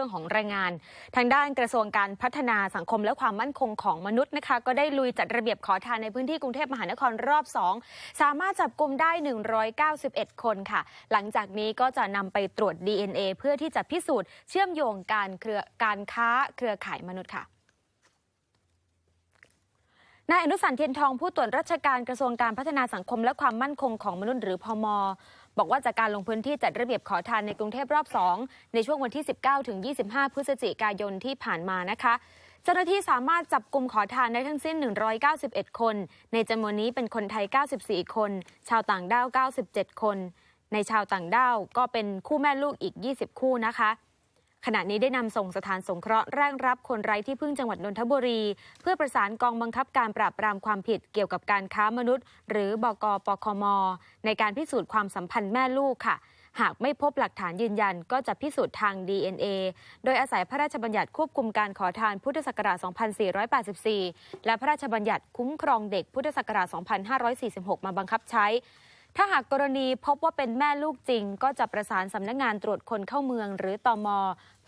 รื่องของแรงงาน ทางด้านกระทรวงการพัฒนาสังคมและความมั่นคงของมนุษย์นะคะ ก็ได้ลุยจัดระเบียบขอทานในพื้นที่กรุงเทพมหานครรอบ 2 สามารถจับกลุ่มได้ 191 คนค่ะ หลังจากนี้ก็จะนำไปตรวจ DNA เพื่อที่จะพิสูจน์เชื่อมโยงการเครือการค้าเครือข่ายมนุษย์ค่ะนายอนุสันเทียนทองผู้ตรวจราชการกระทรวงการพัฒนาสังคมและความมั่นคงของมนุษย์หรือพม บอกว่าจากการลงพื้นที่จัดระเบียบขอทานในกรุงเทพรอบ 2 ในช่วงวันที่ 19ถึง25 พฤศจิกายนที่ผ่านมานะคะเจ้าหน้าที่สามารถจับกลุ่มขอทานได้ทั้งสิ้น 191 คน ในจำนวนนี้เป็นคนไทย 94 คน ชาวต่างด้าว 97 คน ในชาวต่างด้าวก็เป็นคู่แม่ลูกอีก 20 คู่นะคะ ขณะนี้ได้นำส่งสถานสงเคราะห์แร่งรับคนไร้ที่พึ่งจังหวัดนนทบุรี เพื่อประสานกองบังคับการปราบปรามความผิดเกี่ยวกับการค้ามนุษย์ หรือบกปคม ในการพิสูจน์ความสัมพันธ์แม่ลูกค่ะ หากไม่พบหลักฐานยืนยันก็จะพิสูจน์ทาง DNA โดยอาศัยพระราชบัญญัติควบคุมการขอทานพุทธศักราช 2484 และพระราชบัญญัติคุ้มครองเด็กพุทธศักราช 2546 มาบังคับใช้ ถ้าหากกรณีพบว่าเป็นแม่ลูกจริง ก็จะประสานสำนักงานตรวจคนเข้าเมือง หรือตอม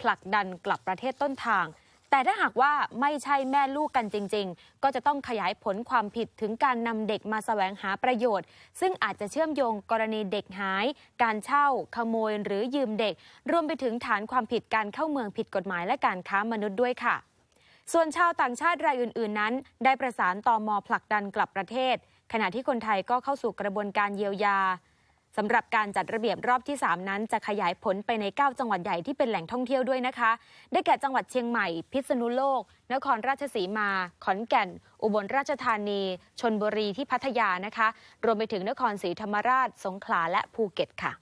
ผลักดันกลับประเทศต้นทาง แต่ถ้าหากว่าไม่ใช่แม่ลูกกันจริง ๆ ก็จะต้องขยายผลความผิดถึงการนำเด็กมาแสวงหาประโยชน์ ซึ่งอาจจะเชื่อมโยงกรณีเด็กหาย การเช่า ขโมยหรือยืมเด็ก รวมไปถึงฐานความผิดการเข้าเมืองผิดกฎหมายและการค้ามนุษย์ด้วยค่ะ ส่วนชาวต่างชาติรายอื่น ๆ นั้น ได้ประสานตอมอผลักดันกลับประเทศ ขณะที่คนไทยก็เข้าสู่กระบวนการเยียวยาสำหรับการจัดระเบียบรอบที่ 3 นั้น จะขยายผลไปใน 9 จังหวัดใหญ่ที่เป็นแหล่งท่องเที่ยวด้วยนะคะ ได้แก่จังหวัดเชียงใหม่ พิษณุโลก นครราชสีมา ขอนแก่น อุบลราชธานี ชนบุรีที่พัทยานะคะ รวมไปถึงนครศรีธรรมราช สงขลาและภูเก็ตค่ะ